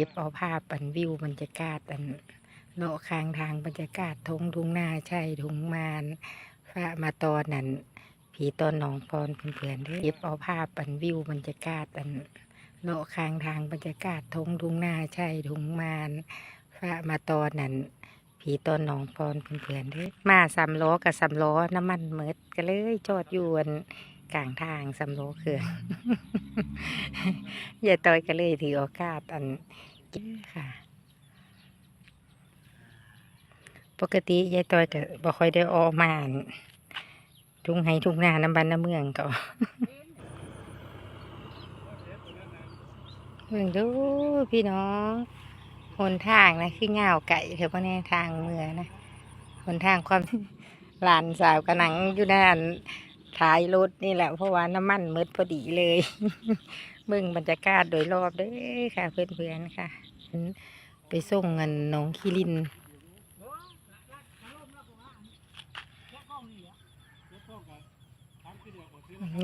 เก็บเอาภาพปันวิวบรรยากาศอันเนาะข้างทางบรรยากาศทงทุ่งนาใช่ทุ่งมานฟ้ามาตอนนั้นผีตอนหนองพรเพื่อนๆเด้อเก็บเอาภาพปันวิวบรรยากาศอันเนาะข้างทางบรรยากาศทงทุ่งนาใช่ทุ่งมานฟ้ามาตอนนั้นผีตอนหนองพรเพื่อนๆเด้มาสามล้อกับสามล้อน้ำมันเมิดก็เลยจอดอยู่อันกลางทางสามล้อเครื่องยาต้อยก็เลยถือโอกาสอัน ค่ะ ปกติยายต้อยก็บ่ค่อยได้ออกมานทุ่งไห้ทุ่งนาน้ำบ้านน้ำเมืองก็เบิ่งดูพี่น้องหนทางนะคือเงาวไก่เถอะพ่อแน่ทางเมืองนะหนทางความหลานสาวกระหนังอยู่ด้าน ท้ายรถนี่แหละเพราะว่าน้ำมันมืดพอดีเลยเบิ่งบรรยากาศโดยรอบเด้อค่ะ เพื่อนๆค่ะ ไปส่งเงินน้องคิริน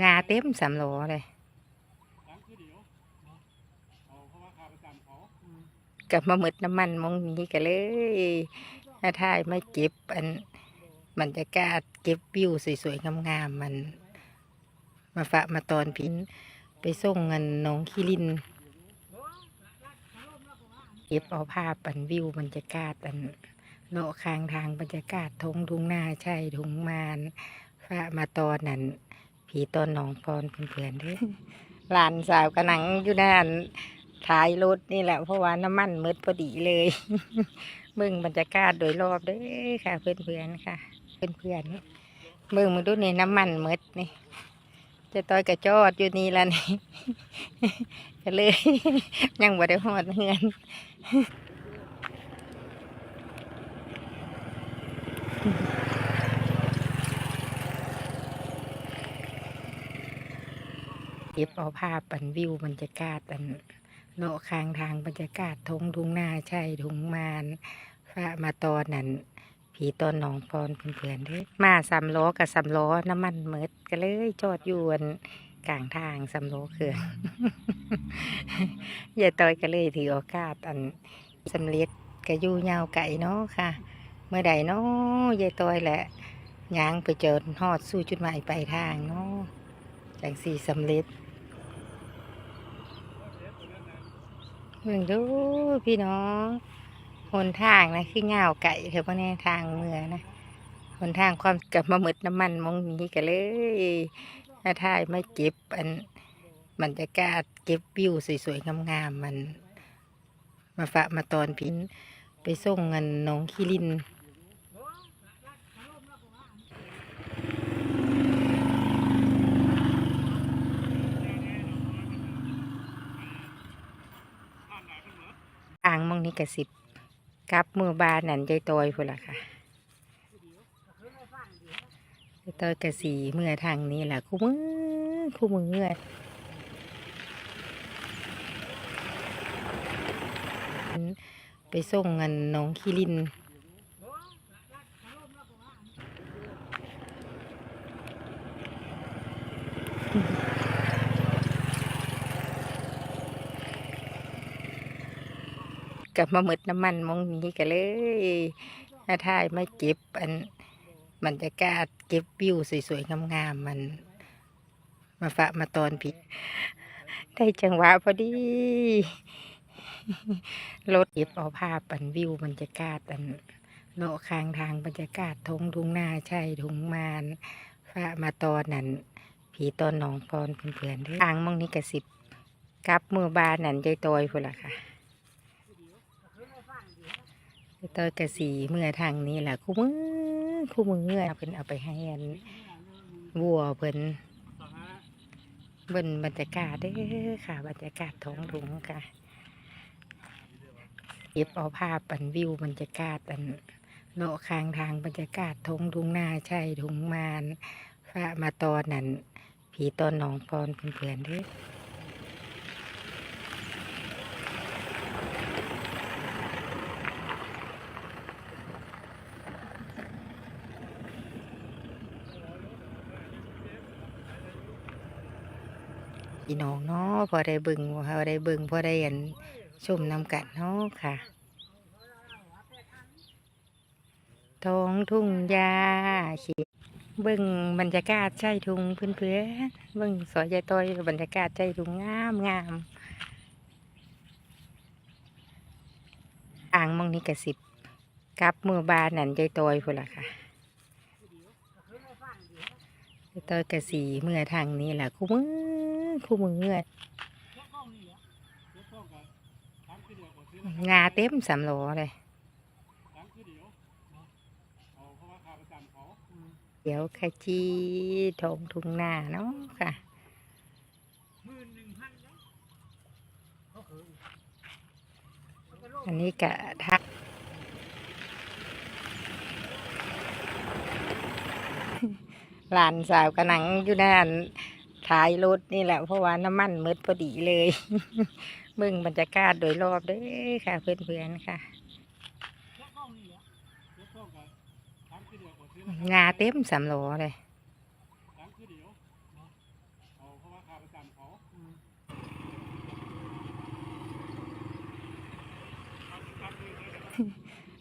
งาเต็มสำโหลเลยกลับมาหมดน้ำมันมองนี้กันเลยถ้าทายไม่เก็บอัน บรรยากาศเก็บวิวสวยๆงามๆมัน มาฝากมาตอนพินไปส่งเงินน้องคิรินเก็บเอาภาพปันวิวบรรยากาศอันเนาะข้างทางบรรยากาศทงทุ่งนาใช่ทุ่งมานฟ้ามาตอนนั้นผีตอนหนองพรเพื่อนๆด้อหลานสาวกระหนังอยู่ด้านท้ายรถนี่แหละเพราะว่าน้ำมันมืดพอดีเลยเบิ่งบรรยากาศโดยรอบเด้อค่ะเพื่อนๆค่ะ เพื่อนๆเบิ่งมาดูนี่น้ำมันหมืดนี่จะต้อยกระจอดอยู่นี่ละนี่ก็เลย ยังบ่ได้หอดเฮือนเก็บเอาภาพปันวิวบรรยากาศอันเนาะข้างทางบรรยากาศทงทุ่งนาใช่ทุ่งมานฟ้ามาตอนนั้น ผีตอนหนองพรเพื่อนๆด้อมาสามล้อกับสามล้อน้ำมันเมิดก็เลยจอดอยู่นกลางทางสามล้อเครื่องยายต้อยก็เลยถือโอกาสอันสำเร็จก็อยู่ยาไก่เนาะค่ะ เมื่อใดเนาะยายต้อยแหละย่างไปเจอฮอดสู่จุดหมายปลายทางเนาะจังสี่สำเร็จเบิ่งดูพี่น้อง หนทางนะคือเงาไก่เถอะพ่อแน่ทางเมืองนะหนทางความกับมาหมดน้ำมันมองนี้กันเลยถ้าทายไม่เก็บอันบรรยากาศเก็บวิวสวยๆงามๆมัน มาฝากมาตอนพินไปส่งเงินน้องคิรินทางมองนี้กระสิบ กับมือบานนั่นใจตอยพุ่นละค่ะใจตอยกระสีเมื่อทางนี้แหละคู่มือคู่มือเงื่อนไปส่งเงินน้องคิริน กับมาหมดน้ำมันมองนี้กันเลยถ้าทายไม่เก็บอันบรรยากาศเก็บวิวสวยๆงามๆมัน มาฝามาตอนผิดได้จังหวะพอดีรถเก็บเอาภาพปันวิวบรรยากาศอันเนาะข้างทางบรรยากาศทงทุงนาใช่ทุงมานฟ้ามาตอนนั้นผีตอนหนองพรเพื่อนๆเด้อทางมองนี้กระสิบกลับมือบานนั่นใจตอยพุ่นละค่ะ ตอยกระสีเมื่อทางนี้แหละคู่มือคู่มือเมื่อเพิ่นเอาไปให้อันวัวเพิ่นเบิ่นบรรยากาศเด้อค่ะ บรรยากาศท้องถุงค่ะเก็บเอาภาพปันวิวบรรยากาศอันเนาะข้างทางบรรยากาศทงทุงนาใช่ทุงมานฟ้ามาตอนนั้นผีตอนหนองพรเพื่อนๆเด้อ พี่น้องเนาะพอได้เบิ่งพอได้เบิ่งพอได้เห็นชมน้ำกันเนาะค่ะท้องทุ่งยาเขียเบิ่งบรรยากาศใจทุงเพื่อนเพื่อเบิ่งสอยยายต้อยบรรยากาศใจทุ่งงามงามอ่างมองนี้กระสิบกับมือบานนั่นยายต้อยพุ่นละค่ะยายต้อยกระสีเมื่อทางนี้แหละคู่มือ คู่มือเงือดงาเต็มสำโหลเลยเดี๋ยวขจีทงทุ่งนาเนาะค่ะอันนี้กะทักหลานสาวกระหนังอยู่ด้าน ท้ายรถนี่แหละเพราะว่าน้ำมันมืดพอดีเลยเบิ่งบรรยากาศโดยรอบเด้อค่ะเพื่อนๆค่ะงาเต็มสำโหลเลย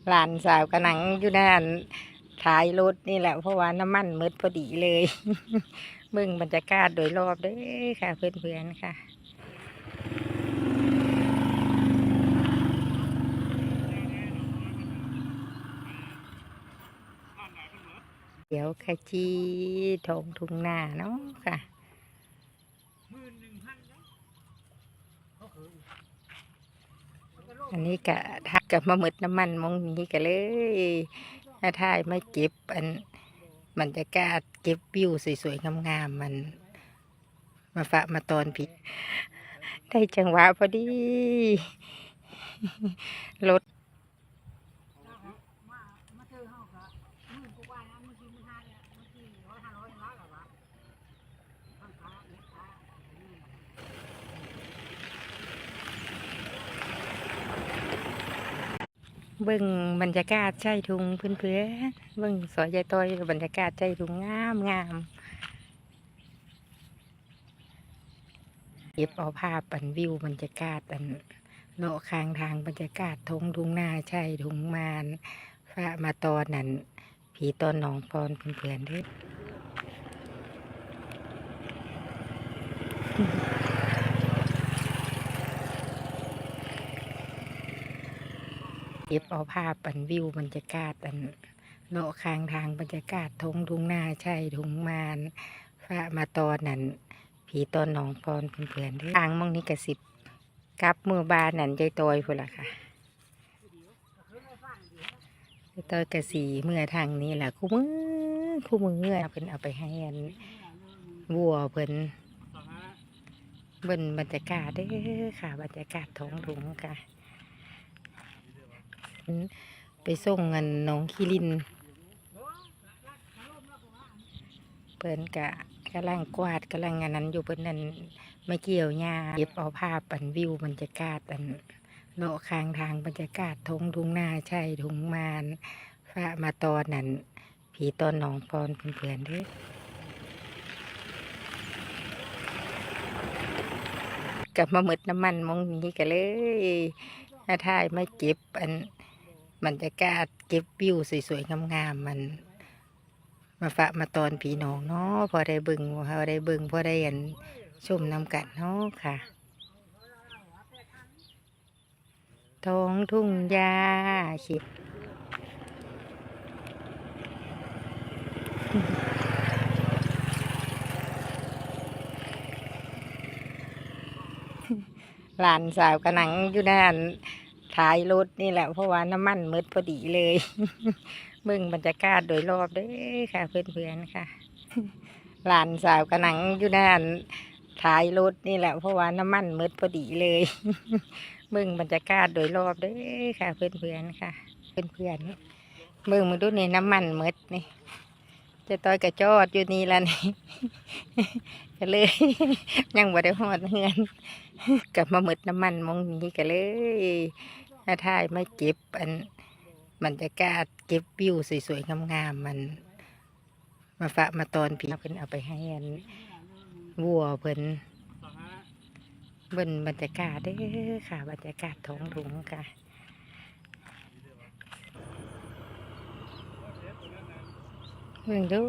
หลานสาวกระหนังอยู่ด้านท้ายรถนี่แหละเพราะว่าน้ำมันมืดพอดีเลย เบิ่งบรรยากาศโดยรอบเด้อค่ะ เพื่อนๆค่ะเดี๋ยวขจีทงทุงนาเนาะค่ะอันนี้กะทักกับมาหมดน้ำมันมองนี้กันเลยถ้าถ่ายไม่เก็บอัน บรรยากาศเก็บวิวสวยๆงามๆมัน มาฝามาตอนผิด ได้จังหวะพอดี รถ เบิ่งบรรยากาศใจทุงเพื่อนเพื่อเบิ่งสอยยายต้อยบรรยากาศใจทุงงามงามเก็บเอาภาพปันวิวบรรยากาศอันเลาะข้างทางบรรยากาศทงทุงนาใช่ทุงมานฟ้ามาตอนนั้นผีตอนหนองพรเพื่อนๆเด้วย ก็บเอาภาพปันวิวบรรยากาศอันเลาะข้างทางบรรยากาศทงทุงนาใช่ทุงมานฟ้ามาตอนนั้นผีตอนหนองพรเพื่อนๆด้วยทางมองนี้กระสิบกับมือบานนั่นยายตอยพุ่นละค่ะยายตอยกระสีเมื่อทางนี้แหละคู่มือคู่มือเงือเพิ่นเอาไปให้อันวัวเพิ่นบินบรรยากาศเด้อค่ะ บรรยากาศท้องถุงค่ะ ไปส่งเงินน้องคิรินเพิ่นกะกำลังกวาดกำลังงานนั้นอยู่เพิ่นนั่นไม่เกี่ยวหญ้าเก็บเอาภาพปันวิวบรรยากาศอันเลาะข้างทางบรรยากาศทงทุงนาใช่ทุงมานฟ้ามาตอนนั้นผีตอนหนองพรเพื่อนๆเด้วยกลับมาหมึดน้ำมันมองนี้กันเลยถ้าถ่ายไม่เก็บอัน บรรยากาศเก็บวิวสวยๆงามๆมัน มาฝากมาตอนผีน้องเนาะพอได้บึงพอได้บึงพอได้เห็นชมนำกันเนาะค่ะท้องทุ่งยาเขียวหลานสาวกระหนังอยู่ด้าน ท้ายรถนี่แหละเพราะว่าน้ำมันหมืดพอดีเลยเบิ่งบรรยากาศโดยรอบเด้อค่ะ เพื่อนๆค่ะหลานสาวกระหนังอยู่ด้านท้ายรถนี่แหละเพราะว่าน้ำมันหมืดพอดีเลยเบิ่งบรรยากาศโดยรอบเด้อค่ะ เพื่อนๆค่ะ เพื่อนๆเบิ่งมาดูนี่น้ำมันหมืดนี่เจะต้อยกระจอดอยู่นี่ละนี่ก็เลย ยังบ่ได้หอดเฮือนกลับมาหมดน้ำมันมองนี้กันเลย ถ้าถ่ายไม่เก็บอันบรรยากาศเก็บวิวสวยๆงามๆมัน มาฝากมาตอนผีเพิ่นเอาไปให้อันวัวเพิ่นเบิ่นบรรยากาศเด้อค่ะ บรรยากาศท้องถุงค่ะเบิ่งดู